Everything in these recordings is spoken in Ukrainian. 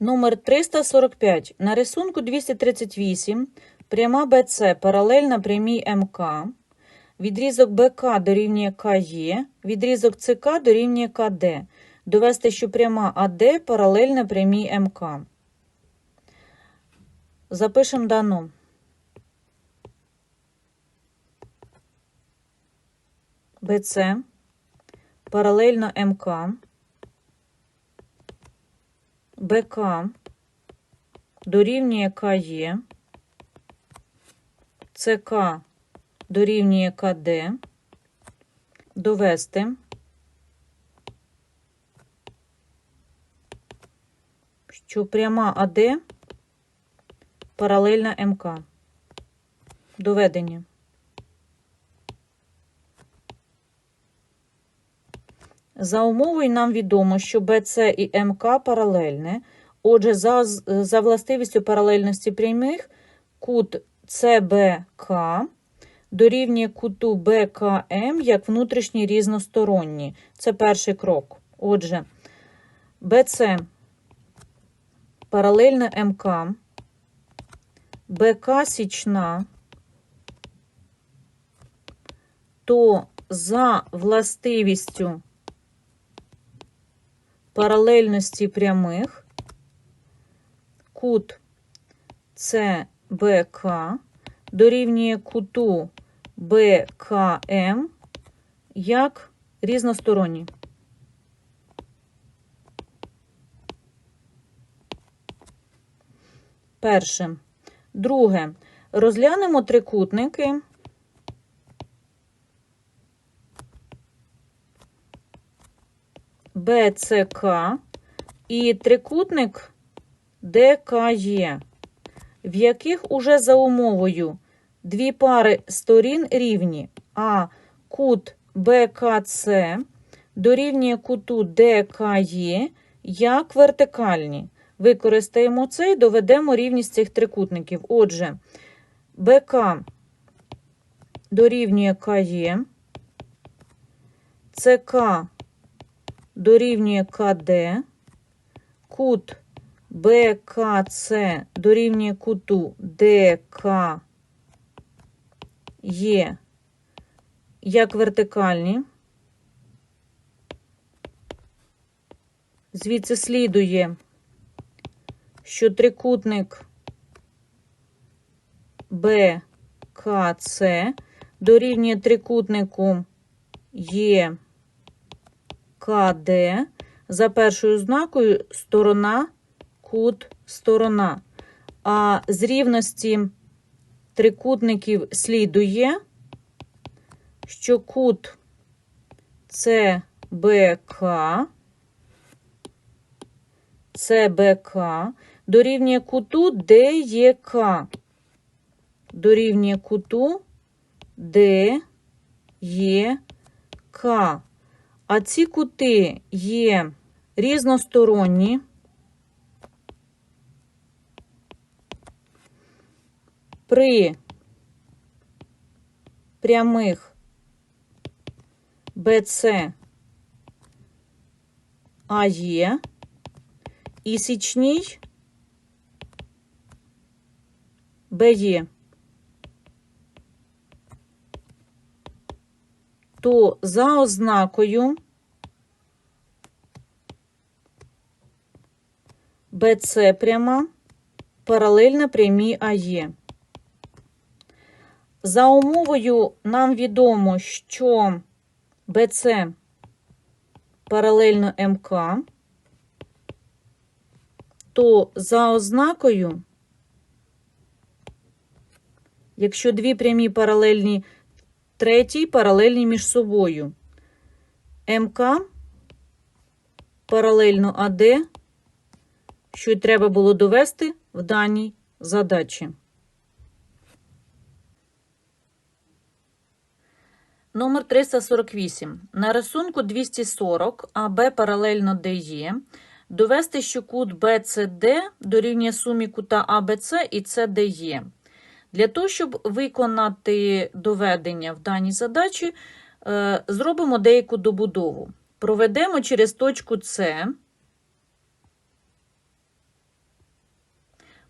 Номер 345. На рисунку 238 пряма БЦ паралельна прямій МК. Відрізок БК дорівнює КЕ, відрізок ЦК дорівнює КД. Довести, що пряма АД паралельна прямій МК. Запишемо дано. БЦ паралельно МК. БК дорівнює КЕ, ЦК дорівнює КД, довести, що пряма АД паралельна МК. Доведення. За умовою нам відомо, що БЦ і МК паралельне. Отже, за, за властивістю паралельності прямих кут ЦБК дорівнює куту БКМ як внутрішній різносторонній. Це перший крок. Отже, БЦ паралельно МК, БК січна, то за властивістю паралельності прямих кут ЦБК дорівнює куту БКМ як різносторонній. Перше. Друге. Розглянемо трикутники. БЦК і трикутник ДКЄ, в яких уже за умовою дві пари сторін рівні, а кут БКЦ дорівнює куту ДКЄ як вертикальні. Використаємо це і доведемо рівність цих трикутників. Отже, БК дорівнює КЄ, ЦК дорівнює КД, кут БКЦ дорівнює куту ДКЄ як вертикальні. Звідси слідує, що трикутник БКЦ дорівнює трикутнику Є. КД за першою знакою сторона, кут, сторона. А з рівності трикутників слідує, що кут ЦБК, ЦБК дорівнює куту ДЄК, дорівнює куту ДЄК. А ці кути є різносторонні. При прямих БЦ АЄ і січній БЄ. То за ознакою БЦ пряма паралельна прямій АЄ. За умовою нам відомо, що БЦ паралельно МК, то за ознакою, якщо дві прямі паралельні третій паралельні між собою. МК паралельно АД, що й треба було довести в даній задачі. Номер 348. На рисунку 240 АБ паралельно ДЕ. Довести, що кут БЦД дорівнює сумі кута АБЦ і СДЕ. Для того, щоб виконати доведення в даній задачі, е, зробимо деяку добудову. Проведемо через точку С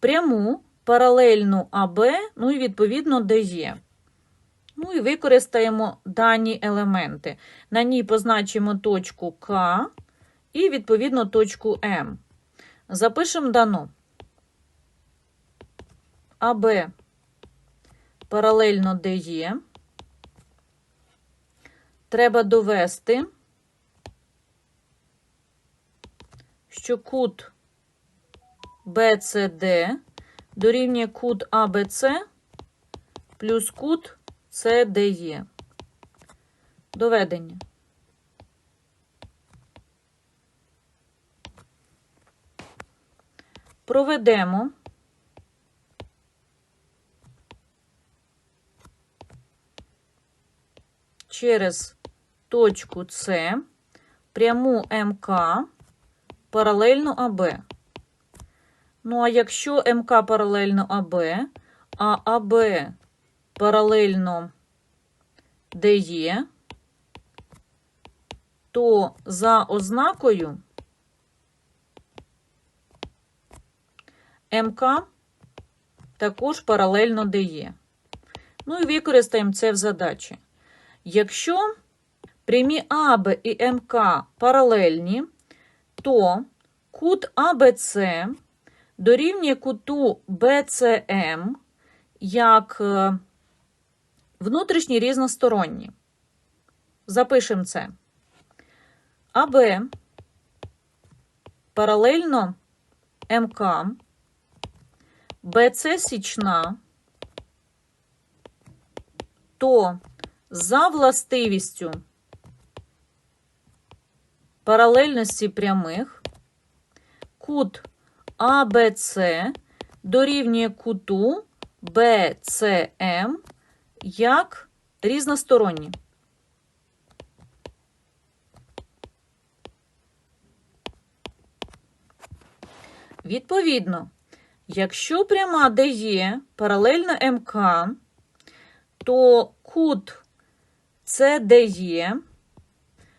пряму паралельну АБ, ну і відповідно ДЕ. Ну і використаємо дані елементи. На ній позначимо точку К і відповідно точку М. Запишемо дано. АБ паралельно ДЕ. Треба довести, що кут BCD дорівнює кут ABC плюс кут CDE. Доведення. Проведемо через точку С пряму МК паралельно АБ. Ну, а якщо МК паралельно АБ, а АБ паралельно ДЕ, то за ознакою МК також паралельно ДЕ. Ну і використаємо це в задачі. Якщо прямі АБ і МК паралельні, то кут АБЦ дорівнює куту БЦМ як е, внутрішні різносторонні. Запишемо це. АБ паралельно МК, БЦ січна, то за властивістю паралельності прямих кут АБЦ дорівнює куту БЦМ як різносторонні. Відповідно, якщо пряма ДЕ паралельно МК, то кут СДЕ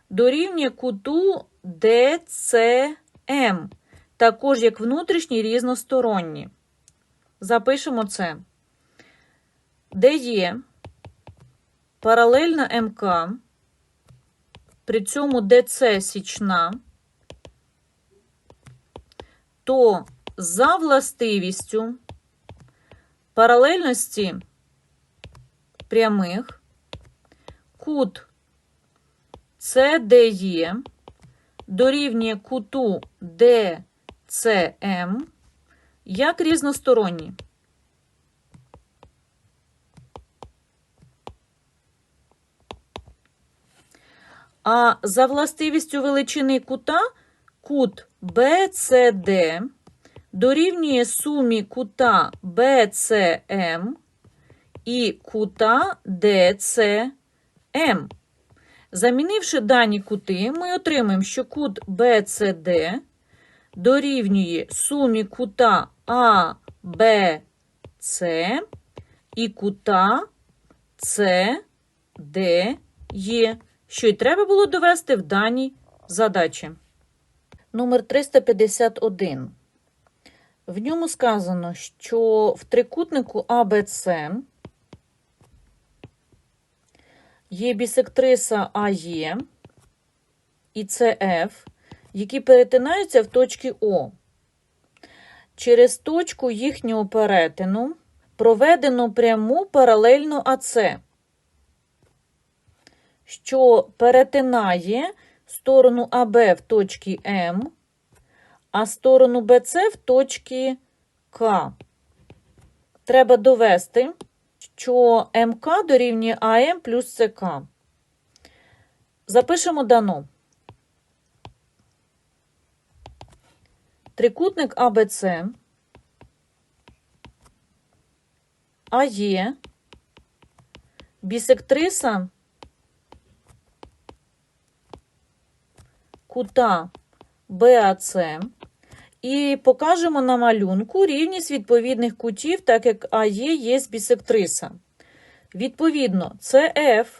дорівнює куту ДЦМ, також як внутрішні різносторонні. Запишемо це. ДЕ паралельно МК, при цьому ДЦ січна, то за властивістю паралельності прямих кут СДЕ дорівнює куту ДЦМ як різносторонні. А за властивістю величини кута кут BCD дорівнює сумі кута BCM і кута DCM. Замінивши дані кути, ми отримаємо, що кут BCD дорівнює сумі кута ABC і кута CDE, що й треба було довести в даній задачі. Номер 351. В ньому сказано, що в трикутнику ABC є бісектриса АЕ і СФ, які перетинаються в точці О. Через точку їхнього перетину проведено пряму паралельно АЦ, що перетинає сторону АБ в точці М, а сторону БЦ в точці К. Треба довести, що МК дорівнює АМ плюс СК. Запишемо дано. Трикутник АБЦ, АЕ, бісектриса кута БАЦ і покажемо на малюнку рівність відповідних кутів, так як АЕ є бісектриса. Відповідно, ЦФ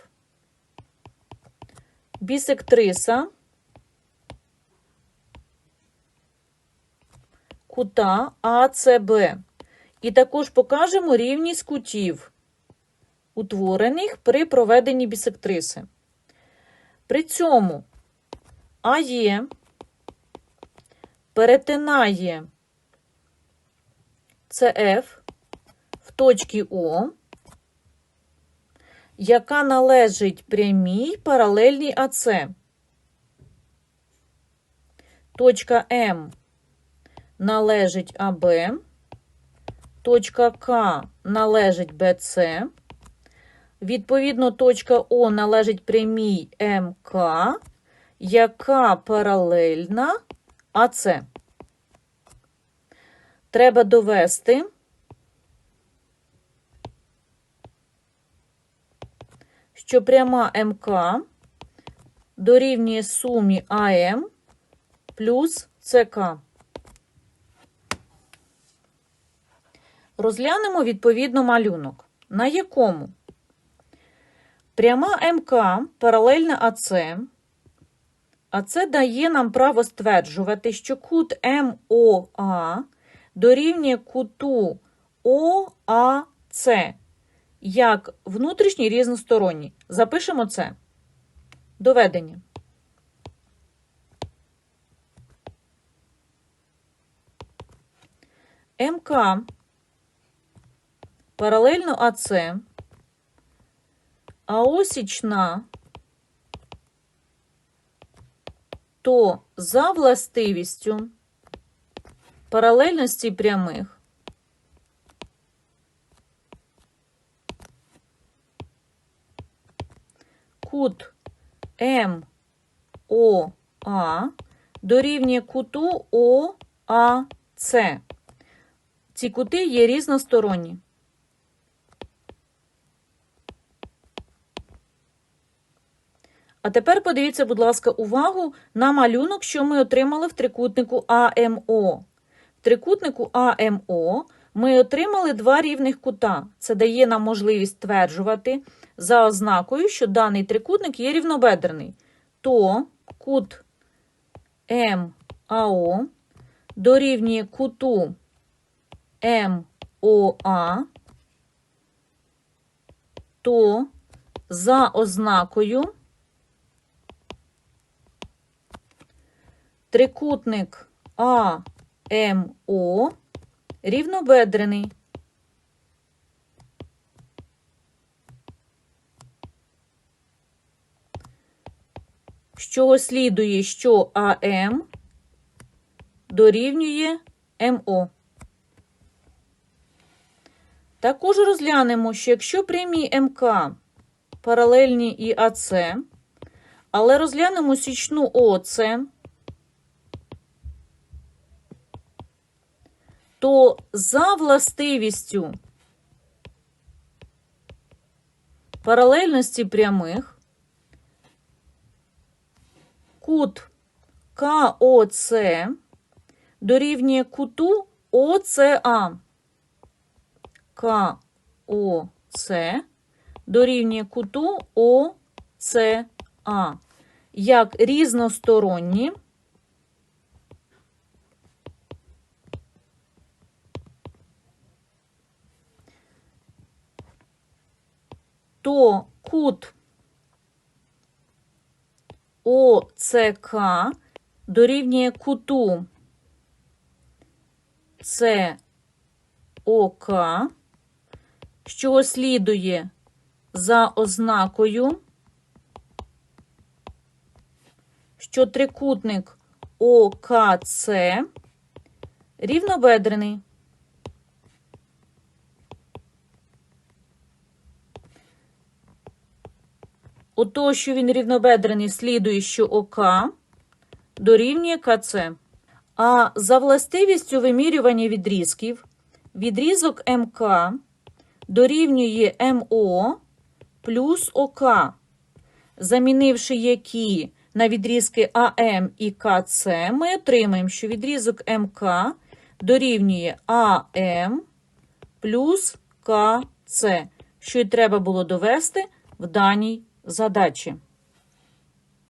бісектриса кута АЦБ. І також покажемо рівність кутів, утворених при проведенні бісектриси. При цьому АЄ перетинає ЦФ в точці О, яка належить прямій паралельній АЦ. Точка М належить АБ, точка К належить БЦ, відповідно, точка О належить прямій МК, яка паралельна АЦ. Треба довести, що пряма МК дорівнює сумі АМ плюс ЦК. Розглянемо відповідно малюнок, на якому пряма МК паралельна АЦ, а це дає нам право стверджувати, що кут МОА дорівнює куту ОАЦ як внутрішній різносторонній. Запишемо це. Доведення. МК паралельно АЦ, а осічна то за властивістю паралельності прямих кут МОА дорівнює куту ОАЦ. Ці кути є різносторонні. А тепер подивіться, будь ласка, увагу на малюнок, що ми отримали в трикутнику АМО. В трикутнику АМО ми отримали два рівних кута. Це дає нам можливість стверджувати за ознакою, що даний трикутник є рівнобедрений. То кут МАО дорівнює куту МОА, то за ознакою трикутник АМО рівнобедрений. З чого слідує, що АМ дорівнює МО. Також розглянемо, що якщо прямі МК паралельні і АЦ, але розглянемо січну ОЦ, то за властивістю паралельності прямих кут КОЦ дорівнює куту ОЦА. КОЦ дорівнює куту ОЦА як різносторонні то кут ОЦК дорівнює куту СОК, що слідує за ознакою, що трикутник ОКЦ рівнобедрений. У того, що він рівнобедрений, слідує, що ОК дорівнює КЦ. А за властивістю вимірювання відрізків, відрізок МК дорівнює МО плюс ОК, замінивши які на відрізки АМ і КЦ, ми отримаємо, що відрізок МК дорівнює АМ плюс КЦ, що й треба було довести в даній задачі.